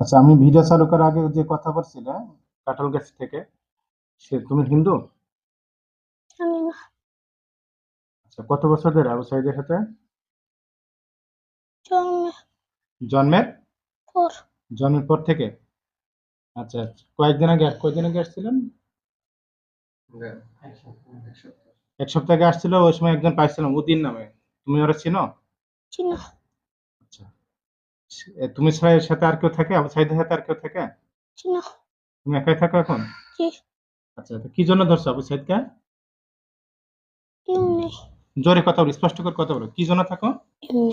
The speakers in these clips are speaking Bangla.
আচ্ছা আমি ভিডিও চালু করার আগে যে কথা বলছিলে কাঁঠাল গাছ থেকে সে তুমি হিন্দু? আচ্ছা কত বছর ধরে আবু সাইদের সাথে? জন্মের? পর। জন্মের পর থেকে? আচ্ছা আচ্ছা কয়েকদিন আগে কয়েকদিন আগে আসছিলেন? এক সপ্তাহ আগে আসছিল ওই সময় একজন পাইছিলাম উদিন নামে। তুমি ওরা চিনো? চিনা। তুমি ছাড়া সাথে আর কেউ থাকে? আবু সাইদের সাথে আর কেউ থাকে? চিনা তুমি একাই থাকো এখন? আচ্ছা তো কি জন্য ধরছো আবু সাইদকে? এমনি। জোরে কথা বলো স্পষ্ট করে কথা বলো। কি জন্য থাকো? এমনি।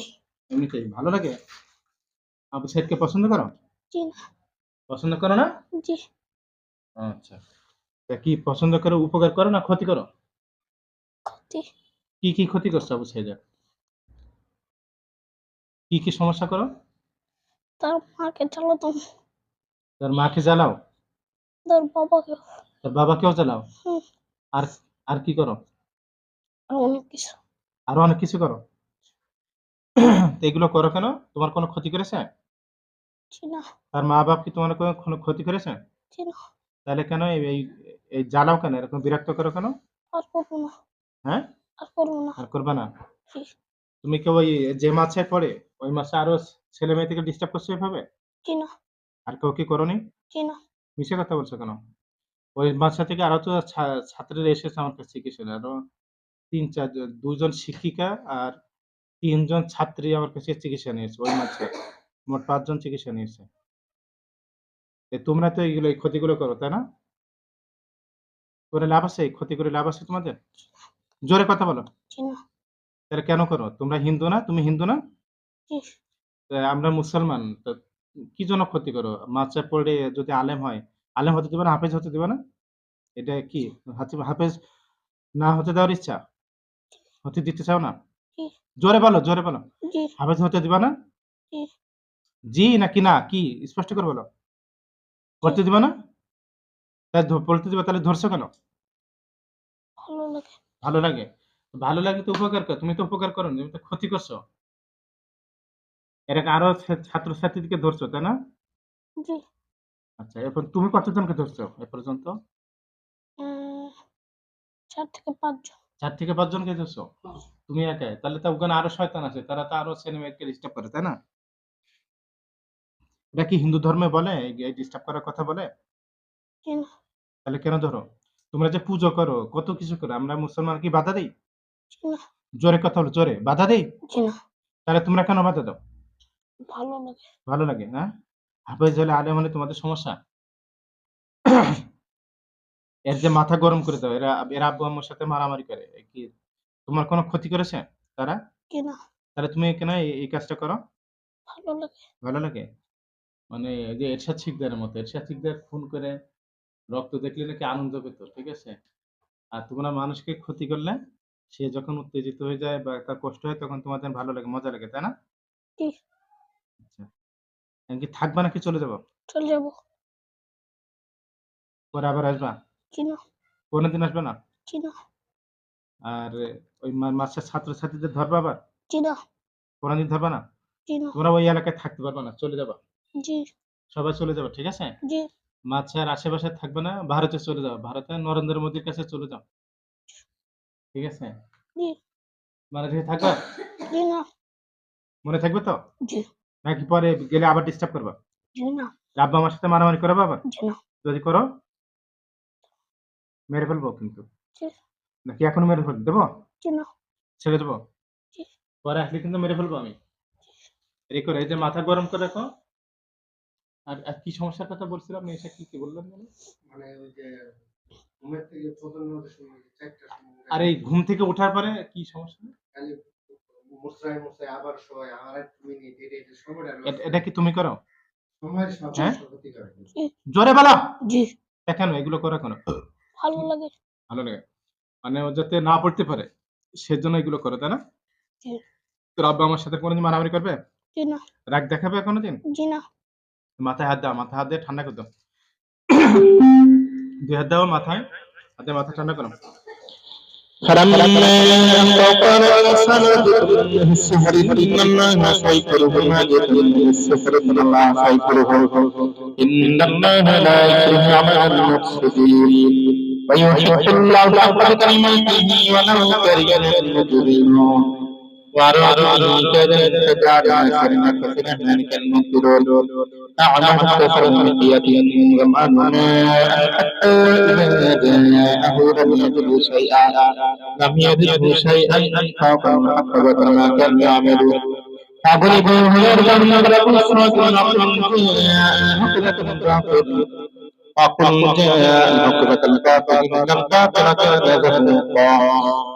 এমনিতেই ভালো লাগে? আবু সাইদকে পছন্দ করো? পছন্দ করো না? জি। আচ্ছা। তা কি পছন্দ করো উপকার করো না ক্ষতি করো? ক্ষতি। কি কি ক্ষতি করছ আবু সাইদের কি কি সমস্যা করো? তার মাকে চালাতাম তার মাকে জ্বালাও? তার বাবাকে। তার বাবাকেও জ্বালাও? আর আর কি করো? আর অনেক কিছু। আরও অনেক কিছু করো? এগুলো করো কেন? তোমার কোনো ক্ষতি করেছে? চিনা তার মা বাপ কি তোমার কোনো ক্ষতি করেছে? চিনা তাহলে কেন এই এই- জ্বালাও কেন? এরকম বিরক্ত করো কেন? আর করব না। হ্যাঁ? আর করব না। আর করবে না? তুমি কি ওই যে মাছে পড়ে আরও ছেলে মেয়েদেরকে ডিস্টার্ব করছ এভাবে? আর কেউ কি করনি? মিশে কথা বলছো কেন? ওই বাসা থেকে আরও তো ছা- ছাত্রীরা এসেছে আমার কাছে আরও তিন চার দুজন শিক্ষিকা আর তিনজন ছাত্রী আমার কাছে চিকিৎসা নিয়েছে ওই মাসে মোট পাঁচজন চিকিৎসা নিয়েছে। এ তোমরা তো এইগুলো এই ক্ষতিগুলো করো তাই না? করে লাভ আছে? এই ক্ষতি করে লাভ আছে তোমাদের? জোরে কথা বলো। তাহলে কেন করো? তোমরা হিন্দু না? তুমি হিন্দু না? আমরা মুসলমান তো কি জন্য ক্ষতি করো? মাচা পড়ে যদি আলেম হয় আলেম হতে দিবে না হাফেজ হতে দিবে না? এটা কি? হাফেজ না হতে দেওয়ার ইচ্ছা? হতে দিতে চাও না? জোরে বলো জোরে বলো। হাফেজ হতে দিবা না? জি। জি নাকি না? কি? স্পষ্ট করে বলো। করতে দিবা না? পড়তে দিবা তাহলে ধরছো কেন? ভালো লাগে। ভালো লাগে? ভালো লাগে তো উপকার কর তুমি তো উপকার করো তুমি তো ক্ষতি করছ। এরকম আরও ছাত্রছাত্রীদেরকে ধরছো তাই না? জি। আচ্ছা এখন তুমি কতজনকে ধরছো এ পর্যন্ত? চার থেকে পাঁচজন। চার থেকে পাঁচজনকে ধরছো? তুমি একাই? তাহলে তো ওখানে আরও শয়তান আছে তারা তো আরও ছেলে ডিস্টার্ব করে তাই না? এটা কি হিন্দু ধর্মে বলে? এই ডিস্টার্ব করার কথা বলে? তাহলে কেন ধরো? তোমরা যে পুজো করো কত কিছু করো আমরা মুসলমান কি বাধা দিই? জোরে কথা বলো জোরে। বাধা দিই? তাহলে তোমরা কেন বাধা দাও? ভালো লাগে। ভালো লাগে না? হাফেজ হলে আলেম হলে তোমাদের সমস্যা? এর যে মাথা গরম করে দাও এরা এরা আব্বু আম্মুর সাথে মারামারি করে। কি তোমার কোনো ক্ষতি করেছে তারা? চিনা তাহলে তুমি কেন এই কাজটা করো? ভালো লাগে। ভালো লাগে? মানে যে এরশাদ শিকদারের মতো এরশাদ শিকদার খুন করে রক্ত দেখলে নাকি আনন্দ পেত ঠিক আছে? আর তোমরা মানুষকে ক্ষতি করলে সে যখন উত্তেজিত হয়ে যায় বা তার কষ্ট হয় তখন তোমাদের ভালো লাগে মজা লাগে তাই না? আচ্ছা। এখন কি থাকবা নাকি চলে যাব? চলে যাব। পরে আবার আসবা? কোনোদিন আসবে না? আর ওই মা- মাস্টার ছাত্রছাত্রীদের ধরবা আবার? কোনোদিন ধরবা না? তোমরা ওই এলাকায় থাকতে পারবে না চলে যাবা। জি। সবাই চলে যাবে ঠিক আছে? জি। মাছের আশেপাশে থাকবে না ভারতে চলে যাও ভারতে নরেন্দ্র মোদীর কাছে চলে যাও। ঠিক আছে? জি। মানে থাকবা? চিনা মনে থাকবে তো? জি। নাকি পরে গেলে আবার ডিস্টার্ব করবা? আব্বা আমার সাথে মারামারি করবে আবার? যদি করো মেরে ফেলব কিন্তু। নাকি এখন মেরে ফেলব? দেবো? ছেড়ে দেবো? পরে আসলে কিন্তু মেরে ফেলব আমি। এই করে এই যে মাথা গরম করে রাখো। আর আর কি সমস্যার কথা বলছিলাম এসে কি কি বললাম যেন? মানে ওই যে ঘুমের থেকে প্রথমে সময় চারটার আর এই ঘুম থেকে ওঠার পরে কি সমস্যা? খালি মুসরায় মুসরায় আবার সময় আর এক মিনিট এটা এটা সময়টা এটা কি তুমি করো? সময়ের হ্যাঁ? সাথে ক্ষতি করে জোরে বলো! জি। কেন এগুলো করো কেন ভালো লাগে। ভালো লাগে। মানে ও যাতে না পড়তে পারে সেজন্য এগুলো করো তাই না? জি। তোর আব্বা আমার সাথে কোনোদিন মারামারি করবে? চিনা রাগ দেখাবে কোনোদিন চিনা মাথায় হাত দাও মাথায় হাত দিয়ে ঠান্ডা করে দাও। দুই হাত দাও মাথায়। হাতে মাথা ঠান্ডা করো। فلما انقطع صلاة السحر إن الله سيكره ما من السحر إن الله سيكره إن الله لا يكره عمل المفسدين ويحق الله حق كلماته ولو كره المجرمون وأرادوا كذا فجعلنا كلمة كثيرا كالمنكرون أعلم كفر من يدين ومعنى حتى إذا جاءه لم يجد شيئا لم يجده شيئا فوق محقبة ما كان يعملون فاضربوا يرجم نضرب الصوت ونقل جاء الباطل وقل جاء الموقفة الباطل إن الباطل كان زهوقا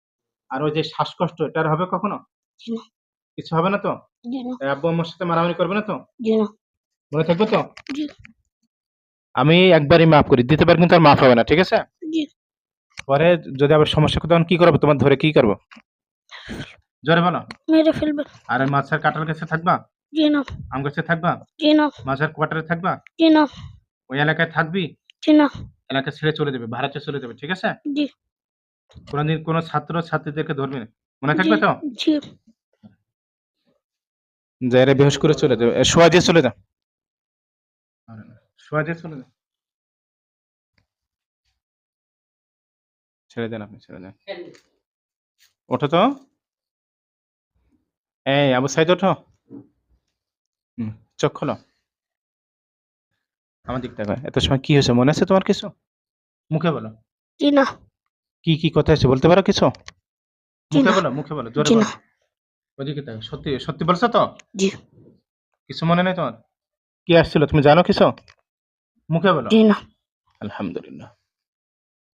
আর ওই যে শ্বাসকষ্ট এটার হবে কখনো? কিছু হবে না তো? আব্বু আম্মুর সাথে মারামারি করবে না তো? মনে থাকবে তো? আমি একবারই মাফ করি। দ্বিতীয়বার কিন্তু আর মাফ হবে না ঠিক আছে? পরে যদি আবার সমস্যা তখন কি করব? তোমার ধরে কি করব? জোরে বলো। মেরে ফেলবে। আর মাছের কাটার কাছে থাকবা? জি না। আম গাছে থাকবা? জি না। মাছের কোয়ার্টারে থাকবা? জি না। ওই এলাকায় থাকবি? জি না। এলাকা ছেড়ে চলে যাবে ভাড়াতে চলে যাবে ঠিক আছে? জি। কোনোদিন কোনো ছাত্র ছাত্রীদেরকে ধরবে? না মনে থাকবে তো? জি। যাইরে বেহুশ করে চলে এ, শোয়া চলে যা। শোয়া দিয়ে চলে যা। ছেড়ে দেন আপনি ছেড়ে দেন। ওঠো তো। এই আবু সাইদ ওঠো। হুম, চোখ খোলো। আমার দিক তাকাও এত সময় কি হয়েছে? মনে আছে তোমার কিছু? মুখে বলো। জি না। কি কি কথা আছে বলতে পারো কিছু? মুখে বলো মুখে বলো জোরে বলো। ওদিকে তাই সত্যি সত্যি বলছো তো? জি। কিছু মনে নাই তোমার? কি আসছিল তুমি জানো কিছু? মুখে বলো। জি না। আলহামদুলিল্লাহ।